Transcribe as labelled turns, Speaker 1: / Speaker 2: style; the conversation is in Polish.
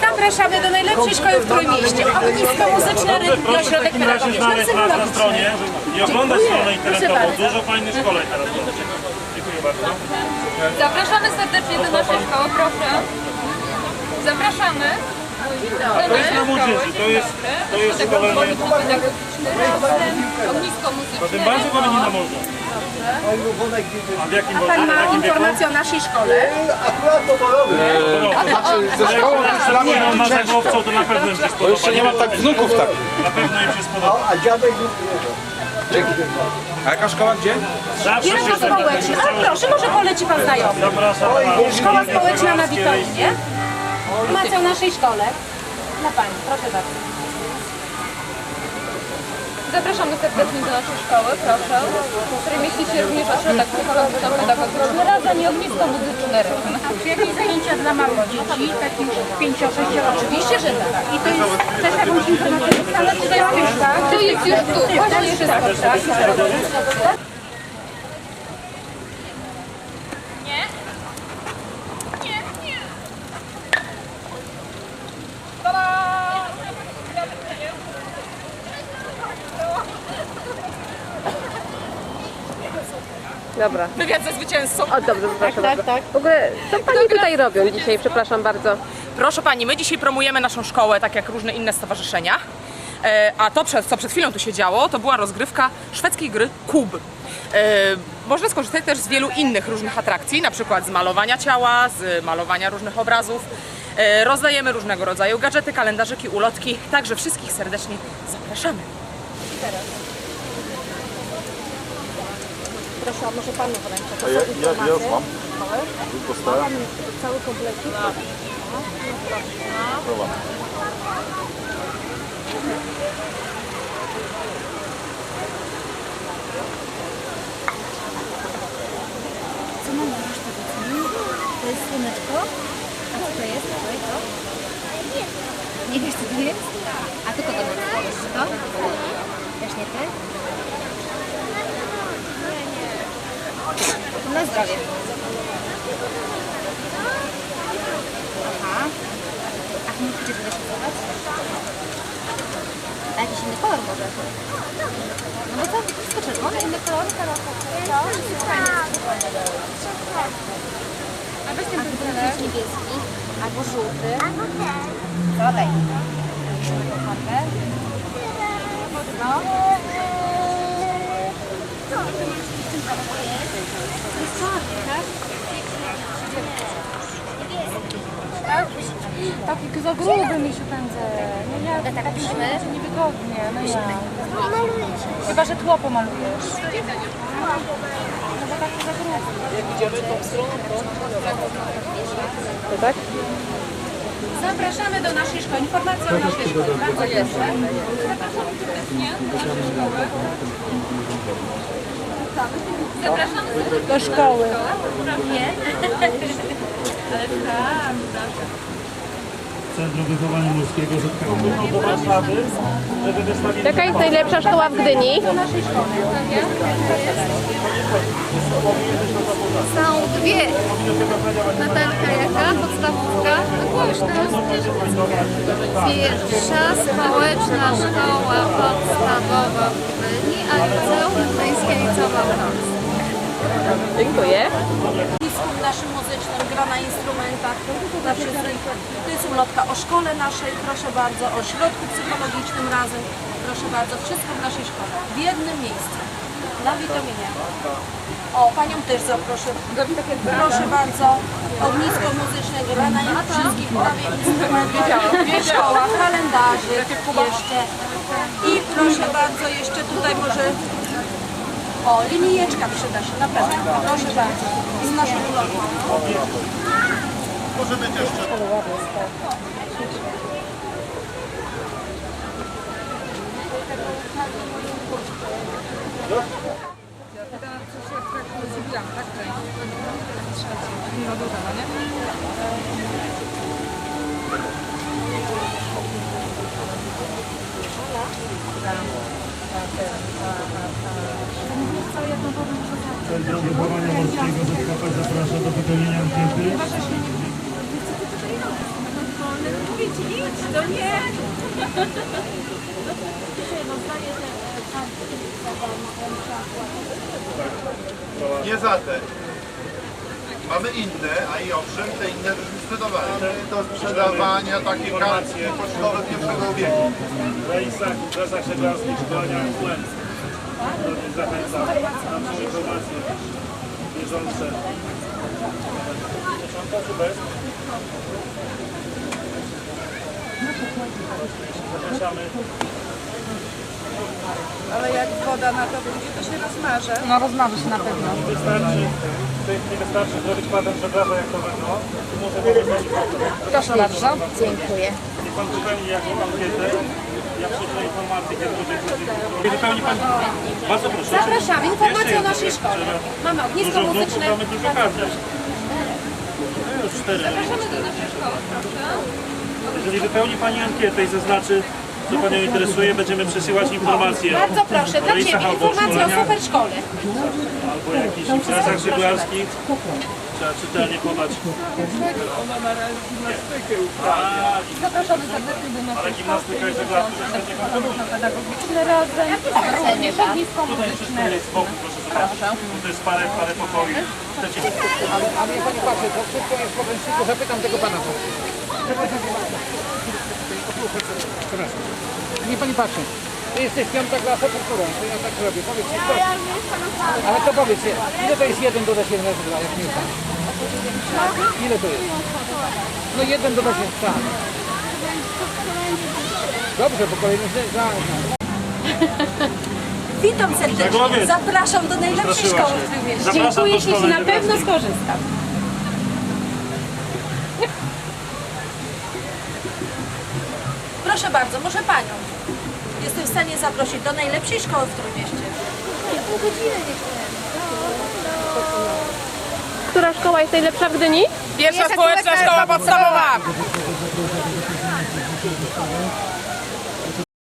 Speaker 1: Zapraszamy do najlepszej szkoły w Trójmieście. Ognisko muzyczne, rytm i ośrodek pedagogiczny.
Speaker 2: znaleźć nas na stronie i oglądać stronę
Speaker 1: Proszę
Speaker 2: internetową.
Speaker 1: bardzo.
Speaker 2: Dużo fajnych szkoleń teraz będzie. Dziękuję bardzo.
Speaker 3: Zapraszamy serdecznie do naszej szkoły, proszę. Zapraszamy.
Speaker 2: To jest na młodzieży, to jest, to jest szkolenie.
Speaker 3: Ognisko muzyczne.
Speaker 2: bardziej powinni na morzu. A w jakim,
Speaker 1: Pan ma informację o naszej szkole?
Speaker 2: Ze szkoły on ma za głowcą, to na pewno się spodoba.
Speaker 4: Jeszcze nie mam tak wnuków tak.
Speaker 2: Na pewno im się spodoba.
Speaker 5: A dziadek
Speaker 4: Dzięki. A jaka szkoła gdzie?
Speaker 2: Zawsze się
Speaker 1: Kierunek społeczny. A proszę, może poleci pan znajomy.
Speaker 2: Zapraszam.
Speaker 1: Szkoła społeczna na Witolinie. Informacja o naszej szkole. Dla pani, proszę bardzo.
Speaker 3: Zapraszamy serdecznie do naszej szkoły, proszę. W której mieści się również ośrodek psychologiczno-pedagogiczny, razem i ognisko muzyczne rytm.
Speaker 1: Czy jakieś zajęcia dla małych dzieci, takich 5-6 Oczywiście, że tak. I to jest też jakąś informację dostała, czy to jest tak?
Speaker 3: To jest już tu, właśnie wszystko, tak?
Speaker 6: Dobra.
Speaker 1: Wywiad ze zwycięzcą.
Speaker 6: O, dobrze, przepraszam
Speaker 1: tak,
Speaker 6: bardzo.
Speaker 1: tak.
Speaker 6: W ogóle, co Pani tutaj robią dzisiaj? Przepraszam bardzo.
Speaker 7: Proszę Pani, my dzisiaj promujemy naszą szkołę, tak jak różne inne stowarzyszenia. E, A to, przed, co przed chwilą tu się działo, to była rozgrywka szwedzkiej gry Kub. E, Można skorzystać też z wielu innych różnych atrakcji, na przykład z malowania ciała, z malowania różnych obrazów. E, Rozdajemy różnego rodzaju gadżety, kalendarzyki, ulotki, także wszystkich serdecznie zapraszamy.
Speaker 1: Proszę, a może panu wręczę. To
Speaker 4: ja, ja, ja mam. Dostałem.
Speaker 1: Cały komplecik.
Speaker 8: Co mam powiedz mi? To jest słoneczko? A co to jest? To jest to? Nie wiesz co to jest? A ty kogo? To? Też nie ty? Na zdrowie. Aha. A nie chcesz też rysować? A jakiś inny kolor może? No bo to wszystko czerwone, inny kolor, kolor. A weź ten jakiś niebieski albo żółty. Co daj? Farbę. No. To jest czarny, tak?
Speaker 1: Taki za gruby mi się pędzę. No ja
Speaker 8: tak piszmy.
Speaker 1: niewygodnie. No ja. Chyba, że tło pomalujesz. No bo taki za gruby.
Speaker 6: To tak?
Speaker 1: Zapraszamy do naszej szkoły. Informacja o naszej szkole. Bardzo proszę.
Speaker 3: Zapraszamy
Speaker 1: Do szkoły.
Speaker 2: Centrum Wychowania Morskiego do Warszawy, żeby wystawili
Speaker 6: Jaka jest najlepsza szkoła w Gdyni?
Speaker 3: Są dwie. Natalka jaka? Podstawówka? No głośno. Pierwsza społeczna szkoła podstawowa w Gdyni, a liceum Gdyńskie Liceum Autorskie.
Speaker 6: Dziękuję.
Speaker 1: naszym muzycznym, gra na instrumentach, na wszystkich. To jest ulotka o szkole naszej, proszę bardzo, o środku psychologicznym razem, proszę bardzo, wszystko w naszej szkole, w jednym miejscu, na witaminie. O, Panią też zaproszę. Proszę bardzo, ognisko muzyczne, gra na wszystkich prawie instrumentach, szkoła, kalendarzy jeszcze. I proszę bardzo, jeszcze tutaj może o, linijeczka przyda się, na pewno. Proszę bardzo. Z naszą ulotką.
Speaker 2: Centrum Wychowania Morskiego ZKP zaprasza do wypełnienia ankiety.
Speaker 1: To nie.
Speaker 5: Nie za te. Mamy inne, a i owszem, te inne żeśmy sprzedawali. Do sprzedawania takie kartki pocztowe pierwszego wieku.
Speaker 2: W rejsach, imprezach żeglarskich, szkolenia influencer. Zachęcam. Są informacje bieżące. Zapraszamy.
Speaker 1: Ale jak woda na to pójdzie, to się rozmaże.
Speaker 7: No rozmarzy się na pewno.
Speaker 2: Wystarczy, w tej chwili wystarczy zrobić powyżej
Speaker 7: Proszę bardzo.
Speaker 8: Dziękuję.
Speaker 2: I pan wypełni jaką ankietę. Ja przeczytam informacje, kiedy będzie będzie. Wypełni pan. Bardzo proszę.
Speaker 1: Zapraszamy, informacje o naszej szkole. Mamy ognisko
Speaker 2: Dużo
Speaker 1: muzyczne.
Speaker 2: mamy tylko kartę. No już cztery. Jeżeli wypełni Pani ankietę i zaznaczy, co Panią interesuje, będziemy przesyłać informacje
Speaker 1: Bardzo proszę, dla Ciebie informacje o
Speaker 2: szkoleniach,
Speaker 1: super szkole.
Speaker 2: albo jakichś imprezach żeglarskich. Trzeba czytelnie podać. A,
Speaker 3: Zapraszamy serdecznie do naszej
Speaker 2: ale gimnastyka i żeglarstwo też będzie
Speaker 3: pedagogiczne razem. Również ognisko
Speaker 2: Tutaj wszystko jest z boku, proszę. Tutaj jest parę, parę pokoi. Chcecie
Speaker 9: A mnie pani patrzy, to wszystko jest w podręczniku, zapytam tego pana. Nie pani patrzy. Ty jesteś piąta klasa, to którą? To ja tak robię. Powiedz mi, proszę. Ale to powiedz, ile to jest jeden dodać jeden razy dwa, jak nie pan? Ile to jest? No jeden dodać jeden, tak. Dobrze, bo kolejny za...
Speaker 1: Witam serdecznie. Zapraszam do najlepszej szkoły w tym mieście. Dziękuję
Speaker 2: szkoleń
Speaker 1: na pewno skorzystam. Proszę bardzo, może Panią. Jestem w stanie zaprosić do najlepszej szkoły w Trójmieście.
Speaker 6: Która szkoła jest najlepsza w Gdyni?
Speaker 7: Pierwsza społeczna szkoła podstawowa.